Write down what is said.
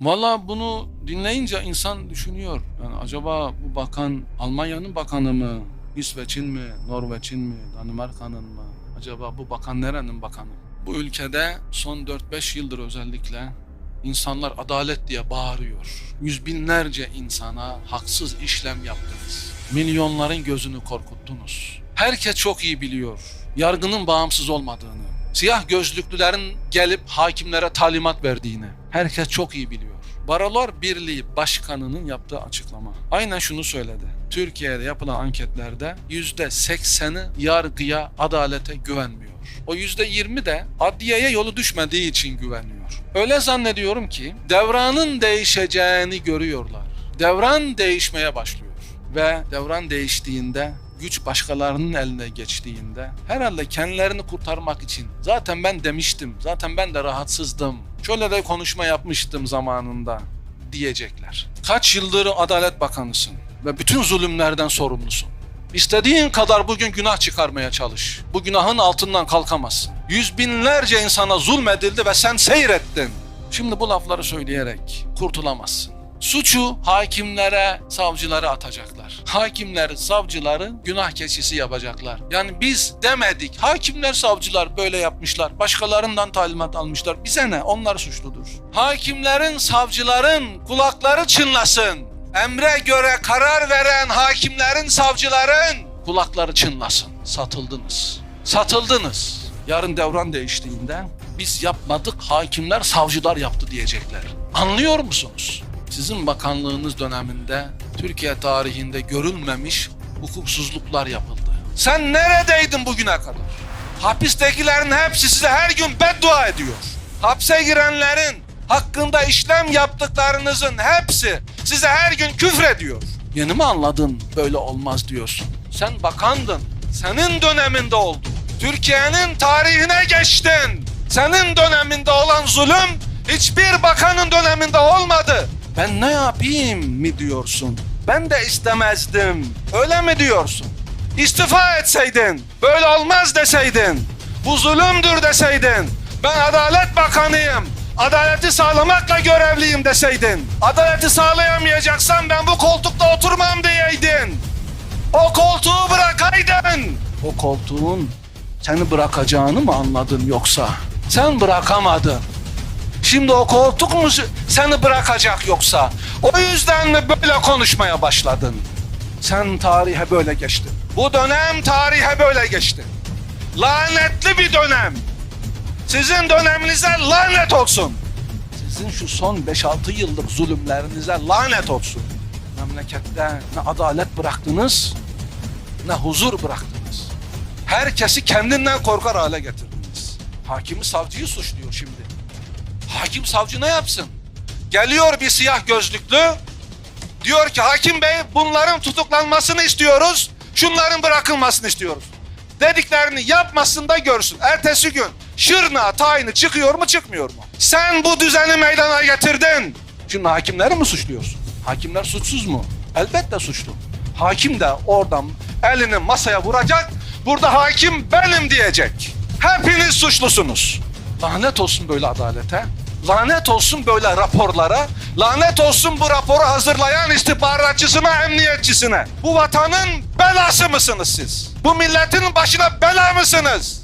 Valla bunu dinleyince insan düşünüyor. Yani acaba bu bakan Almanya'nın bakanı mı? İsveç'in mi? Norveç'in mi? Danimarka'nın mı? Acaba bu bakan nerenin bakanı? Bu ülkede son 4-5 yıldır özellikle insanlar adalet diye bağırıyor. Yüz binlerce insana haksız işlem yaptınız. Milyonların gözünü korkuttunuz. Herkes çok iyi biliyor yargının bağımsız olmadığını, siyah gözlüklülerin gelip hakimlere talimat verdiğini herkes çok iyi biliyor. Barolar Birliği Başkanı'nın yaptığı açıklama. Aynen şunu söyledi. Türkiye'de yapılan anketlerde yüzde sekseni yargıya, adalete güvenmiyor. O yüzde yirmi de adliyeye yolu düşmediği için güveniyor. Öyle zannediyorum ki devranın değişeceğini görüyorlar. Devran değişmeye başlıyor. Ve devran değiştiğinde güç başkalarının eline geçtiğinde herhalde kendilerini kurtarmak için zaten ben demiştim, zaten ben de rahatsızdım. Şöyle de konuşma yapmıştım zamanında diyecekler. Kaç yıldır Adalet Bakanısın ve bütün zulümlerden sorumlusun. İstediğin kadar bugün günah çıkarmaya çalış. Bu günahın altından kalkamazsın. Yüz binlerce insana zulmedildi ve sen seyrettin. Şimdi bu lafları söyleyerek kurtulamazsın. Suçu hakimlere, savcılara atacaklar. Hakimler, savcıları günah keçisi yapacaklar. Yani biz demedik. Hakimler, savcılar böyle yapmışlar. Başkalarından talimat almışlar. Bize ne? Onlar suçludur. Hakimlerin, savcıların kulakları çınlasın. Emre göre karar veren hakimlerin, savcıların kulakları çınlasın. Satıldınız. Satıldınız. Yarın devran değiştiğinde biz yapmadık, hakimler, savcılar yaptı diyecekler. Anlıyor musunuz? Sizin bakanlığınız döneminde Türkiye tarihinde görülmemiş hukuksuzluklar yapıldı. Sen neredeydin bugüne kadar? Hapistekilerin hepsi size her gün beddua ediyor. Hapse girenlerin hakkında işlem yaptıklarınızın hepsi size her gün küfrediyor. Yeni mi anladın böyle olmaz diyorsun? Sen bakandın. Senin döneminde oldu. Türkiye'nin tarihine geçtin. Senin döneminde olan zulüm hiçbir bakanın döneminde olmadı. Ben ne yapayım mi diyorsun? Ben de istemezdim. Öyle mi diyorsun? İstifa etseydin, böyle olmaz deseydin, bu zulümdür deseydin, ben Adalet Bakanıyım, adaleti sağlamakla görevliyim deseydin, adaleti sağlayamayacaksan ben bu koltukta oturmam diyeydin. O koltuğu bırakaydın. O koltuğun seni bırakacağını mı anladın yoksa? Sen bırakamadın. Şimdi o koltuk mu seni bırakacak yoksa? O yüzden mi böyle konuşmaya başladın? Sen tarihe böyle geçtin. Bu dönem tarihe böyle geçti. Lanetli bir dönem. Sizin döneminize lanet olsun. Sizin şu son 5-6 yıllık zulümlerinize lanet olsun. Memlekette ne adalet bıraktınız, ne huzur bıraktınız. Herkesi kendinden korkar hale getirdiniz. Hakimi savcıyı suçluyor şimdi. Hakim savcı ne yapsın? Geliyor bir siyah gözlüklü. Diyor ki hakim bey bunların tutuklanmasını istiyoruz. Şunların bırakılmasını istiyoruz. Dediklerini yapmasın da görsün. Ertesi gün şırna tayini çıkıyor mu çıkmıyor mu? Sen bu düzeni meydana getirdin. Şimdi hakimleri mi suçluyorsun? Hakimler suçsuz mu? Elbette suçlu. Hakim de oradan elini masaya vuracak. Burada hakim benim diyecek. Hepiniz suçlusunuz. Lanet olsun böyle adalete. Lanet olsun böyle raporlara. Lanet olsun bu raporu hazırlayan istihbaratçısına, emniyetçisine. Bu vatanın belası mısınız siz? Bu milletin başına bela mısınız?